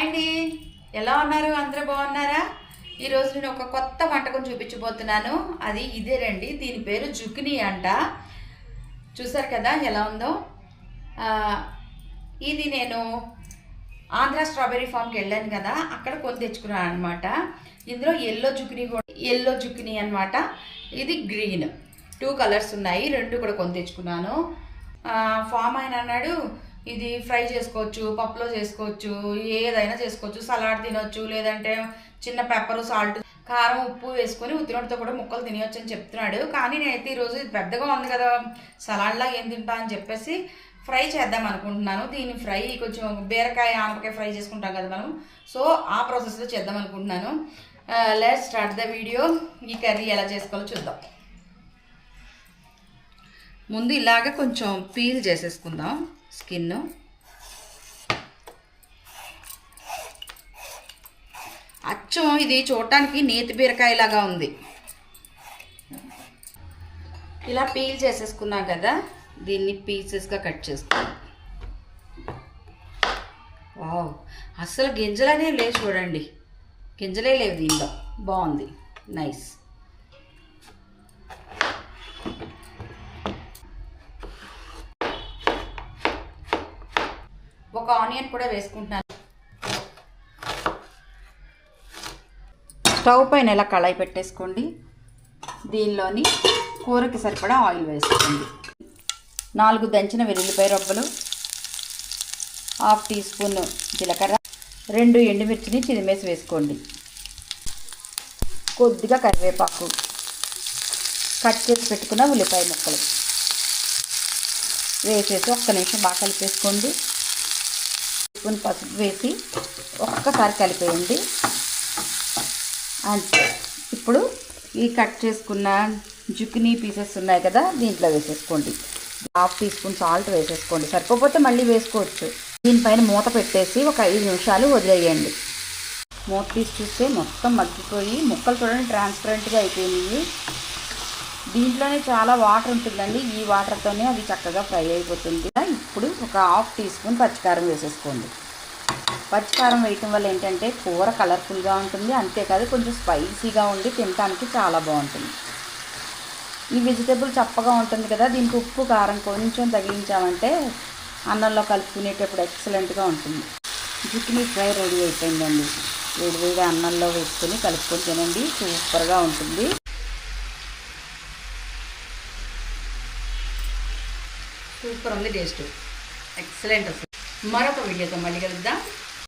Hi అండి. ఎలా ఉన్నారు? అందరూ బాగున్నారా? ఈరోజు నేను ఒక కొత్త వంటకం చూపించబోతున్నాను. అది ఇదేనండి దీని పేరు జుకినీ అంట. చూసారు కదా ఎలా ఉందో? ఇది నేను ఆంధ్ర స్ట్రాబెర్రీ ఫామ్కి వెళ్ళాను కదా. అక్కడ కొని తెచ్చుకున్నాను అనమాట ఇందులో ఎల్లో జుకినీ కూడా ఎల్లో జుకినీ అనమాట ఇది గ్రీన్ టూ కలర్స్ ఉన్నాయి. రెండు కూడా కొని తెచ్చుకున్నాను. ఫామ్ ఆయన అన్నాడు ఇది ఫ్రై చేసుకోవచ్చు పప్పులో చేసుకోవచ్చు ఏదైనా చేసుకోవచ్చు సలాడ్ తినొచ్చు లేదంటే చిన్న పెప్పర్ సాల్ట్ కారం ఉప్పు వేసుకొని ఉత్తినోటితో కూడా ముక్కలు తినవచ్చు అని చెప్తున్నాడు. కానీ నేనైతే ఈరోజు ఇది పెద్దగా ఉంది కదా సలాడ్లా ఏం తింటా అని చెప్పేసి ఫ్రై చేద్దాం అనుకుంటున్నాను. దీన్ని ఫ్రై కొంచెం బీరకాయ ఆనపకాయ ఫ్రై చేసుకుంటాం కదా మనం. సో ఆ ప్రాసెస్లో చేద్దాం అనుకుంటున్నాను. లెట్ స్టార్ట్ ద వీడియో ఈ కర్రీ ఎలా చేసుకోవాలో చూద్దాం. ముందు ఇలాగ కొంచెం పీల్ చేసేసుకుందాం. స్కిన్. అచ్చం ఇది చూడటానికి నేతి బీరకాయలాగా ఉంది. ఇలా పీల్ చేసేసుకున్నాం కదా దీన్ని పీసెస్గా కట్ చేసుకున్నాం వావ్ అస్సలు గింజలనే లేవు చూడండి. గింజలే లేవు దీనిలో. బాగుంది. నైస్. ఒక ఆనియన్ కూడా వేసుకుంటున్నాను. స్టవ్ పైన ఇలా కళాయి పెట్టేసుకోండి? దీనిలోని కూరకి సరిపడా ఆయిల్ వేసుకోండి. నాలుగు దంచిన వెల్లుల్లిపాయ రొబ్బలు హాఫ్ టీ స్పూన్ జీలకర్ర రెండు ఎండుమిర్చిని చిదిమేసి వేసుకోండి. కొద్దిగా కరివేపాకు కట్ చేసి పెట్టుకున్న ఉల్లిపాయ ముక్కలు. వేసేసి ఒక్క నిమిషం బాగా కలిపేసుకోండి. స్పూన్ పసుపు వేసి ఒక్కసారి కలిపేయండి. అంతే. ఇప్పుడు ఈ కట్ చేసుకున్న జుకినీ పీసెస్ ఉన్నాయి కదా దీంట్లో వేసేసుకోండి. హాఫ్ టీ స్పూన్ సాల్ట్ వేసేసుకోండి. సరిపోతే మళ్ళీ వేసుకోవచ్చు. దీనిపైన మూత పెట్టేసి ఒక ఐదు నిమిషాలు వదిలేయండి. మూత తీసి చూస్తే మొత్తం మగ్గిపోయి ముక్కలు చూడండి ట్రాన్స్పరెంట్గా అయిపోయినాయి. దీంట్లోనే చాలా వాటర్ ఉంటుందండి. ఈ వాటర్తోనే అది చక్కగా ఫ్రై అయిపోతుంది. ఇప్పుడు ఒక హాఫ్ టీ స్పూన్ పచ్చికారం వేసేసుకోండి. పచ్చికారం వేయటం వల్ల ఏంటంటే కూర కలర్ఫుల్గా ఉంటుంది. అంతేకాదు కొంచెం స్పైసీగా ఉండి తినడానికి చాలా బాగుంటుంది. ఈ వెజిటేబుల్ చప్పగా ఉంటుంది కదా దీనికి ఉప్పు కారం కొంచెం తగిలించామంటే అన్నంలో కలుపుకునేటప్పుడు ఎక్సలెంట్గా ఉంటుంది. జుట్టుని ఫ్రై రెడీ అయిపోయిందండి. వేడివేడి అన్నంలో వేసుకొని కలుపుకొని తినండి. సూపర్గా ఉంటుంది. சூப்பர் வந்து டேஸ்ட்டு. எக்ஸலண்ட் மரப்ப வீடியோ மல்லிகளுக்கு தான்